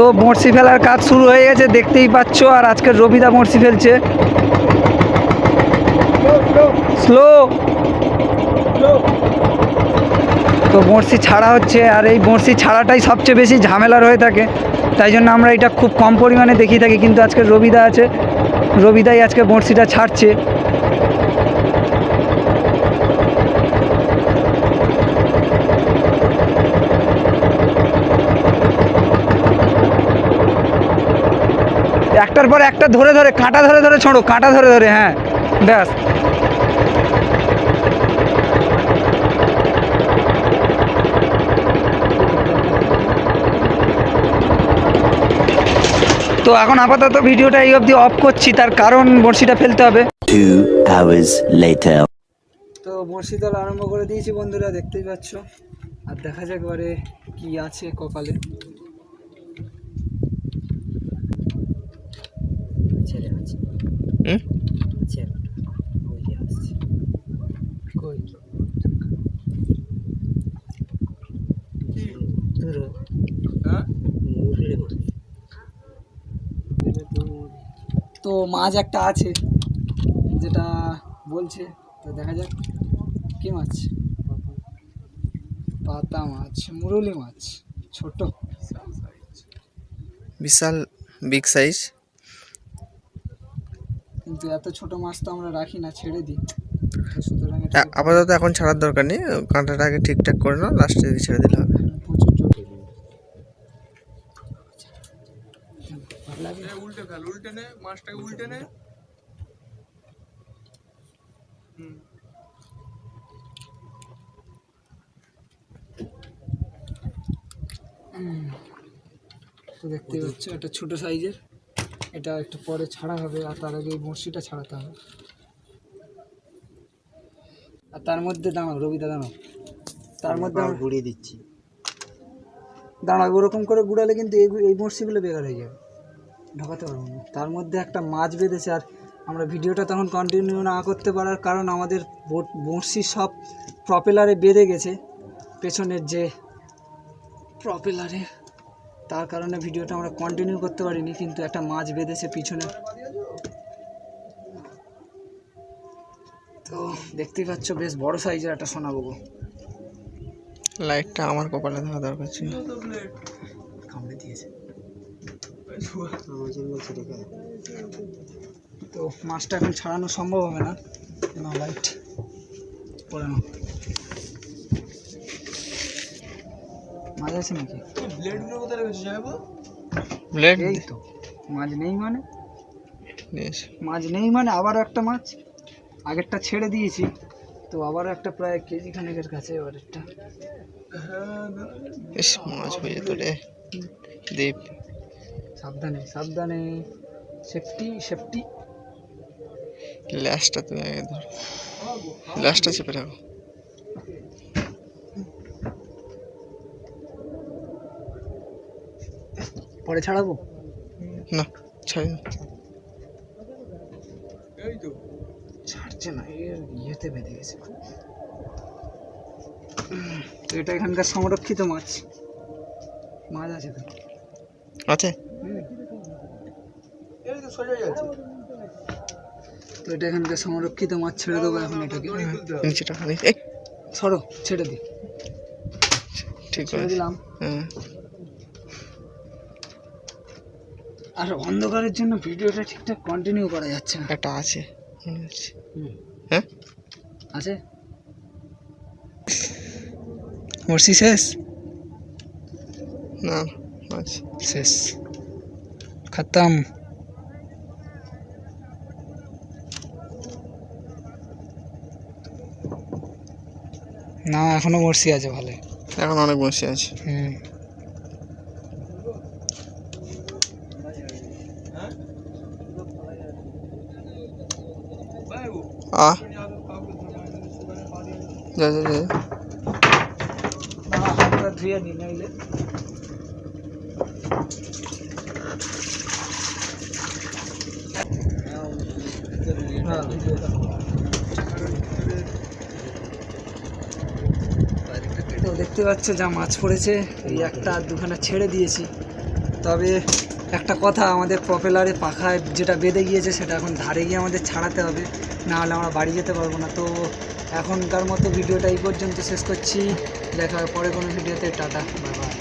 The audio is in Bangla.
তো বড়শি ফেলার কাজ শুরু হয়ে গেছে, দেখতেই পাচ্ছ, আর আজকে রবিদা বড়শি ফেলছে। স্লো তো বড়শি ছাড়া হচ্ছে, আর এই বড়শি ছাড়াটাই সবচেয়ে বেশি ঝামেলার হয়ে থাকে। তাই জন্য আমরা এটা খুব কম পরিমাণে দেখি থাকি, কিন্তু আজকে রবিদা আছে। রবিদাই আজকে বড়শিটা ছাড়ছে। একটার পর একটা ধরে ধরে কাঁটা ধরে ধরে ছোঁড়ো কাঁটা ধরে ধরে হ্যাঁ ব্যাস। তো এখন আপাতত ভিডিওটা এই অবধি অফ করছি তার কারণ বড়শিটা ফেলতে হবে। তো বড়শি দল আরম্ভ করে দিয়েছি বন্ধুরা দেখতেই পাচ্ছ। আর দেখা যাক এবারে কি আছে কপালে ছেলে আছে হুম? আছে ওই যে আসছে। কই ধরো। মুরলি মাছ। তো মাছ একটা আছে যেটা বলছে তো দেখা যাক কি মাছ? পাতা মাছ মুরলি মাছ ছোট। বিশাল বিগ সাইজ। কিন্তু এত ছোট মাছ তো আমরা রাখি না ছেড়ে দিই। সুতরাং এটা আপাতত এখন ছাড়ার দরকার নেই কাঁটাটা আগে ঠিকঠাক করে নাও লাস্টে ছেড়ে দিলে হবে। প্রচুর জটিল উল্টে ফেল উল্টে নে মাছটাকে উল্টে নে। তো দেখতে পাচ্ছ একটা ছোট সাইজের। এটা একটু পরে ছাড়া হবে আর তার আগে এই বড়শিটা ছাড়াতে হবে। আর তার মধ্যে দাঁড়াও রবিদা দাঁড়াও। তার মধ্যে আমরা- গুড়িয়ে দিচ্ছি। দাঁড়াও ওরকম করে গুড়ালে কিন্তু এই এই বড়শিগুলো বেকার হয়ে যাবে। ঢোকাতে পারব না। তার মধ্যে একটা মাছ বেঁধেছে আর আমরা ভিডিওটা তখন কন্টিনিউ না করতে পারার কারণ আমাদের বোট- বড়শি সব প্রপেলারে বেঁধে গেছে। পেছনের যে প্রপেলারে তার কারণে ভিডিওটা আমরা কন্টিনিউ করতে পারিনি কিন্তু একটা মাছ বেঁধেছে পিছনে। তো দেখতেই পাচ্ছ বেশ বড় সাইজের একটা সোনাবো লাইটটা আমার কপালে দেওয়া দরকার ছিল। কামড়ে দিয়েছে। তো মাছটা এখন ছাড়ানো সম্ভব হবে না। না লাইট পড়ে না। মাছ আছে নাকি? ব্লেডগুলো কোথায় রেখেছিস যাব ব্লেড এই তো মাছ নেই মানে? মাছ নেই মানে আবার একটা মাছ? আগেরটা ছেড়ে দিয়েছি তো আবার একটা প্রায় কেজি খানেকের কাছে এবার একটা। ইস মাছ হয়ে যেত রে। দীপ সাবধানে সাবধানে। Safety safety. ল্যাসটা তুমি আগে ধর। ল্যাসটা চেপে রাখো। পরে ছাড়াবো? না ছাড়ি না। এই তো ছাড়ছে না ইয়েতে বেঁধে গেছে তো এটা এখানকার সংরক্ষিত মাছ। মাছ আছে তো। আছে? তো সোজা যাচ্ছে। তো এটা এখানকার সংরক্ষিত মাছ ছেড়ে দেবো এখন এটাকে। নিচেটা খালি। এই। সরো ছেড়ে দিই ঠিক আছে। দিলাম। হ্যাঁ আর অন্ধকারের জন্য ভিডিওটা ঠিকঠাক কন্টিনিউ করা যাচ্ছে না। একটা আছে হুম। হ্যাঁ? আছে? বর্ষি শেষ? না না, আছে শেষ। খতম। না এখনও বর্ষি আছে ভালো। এখন অনেক বসে আছে। হুম। ধুয়ে নাইলে। তো দেখতে পাচ্ছ যা মাছ পড়েছে, এই একটা আর দুখানা ছেড়ে দিয়েছি তবে একটা কথা আমাদের প্রপেলারে পাখায় যেটা বেঁধে গিয়েছে সেটা এখন ধারে গিয়ে আমাদের ছাড়াতে হবে। না হলে আমরা বাড়ি যেতে পারব না। তো এখনকার মতো ভিডিওটা এই পর্যন্ত শেষ করছি। দেখা হবে পরে কোনো ভিডিওতে। Tata bye bye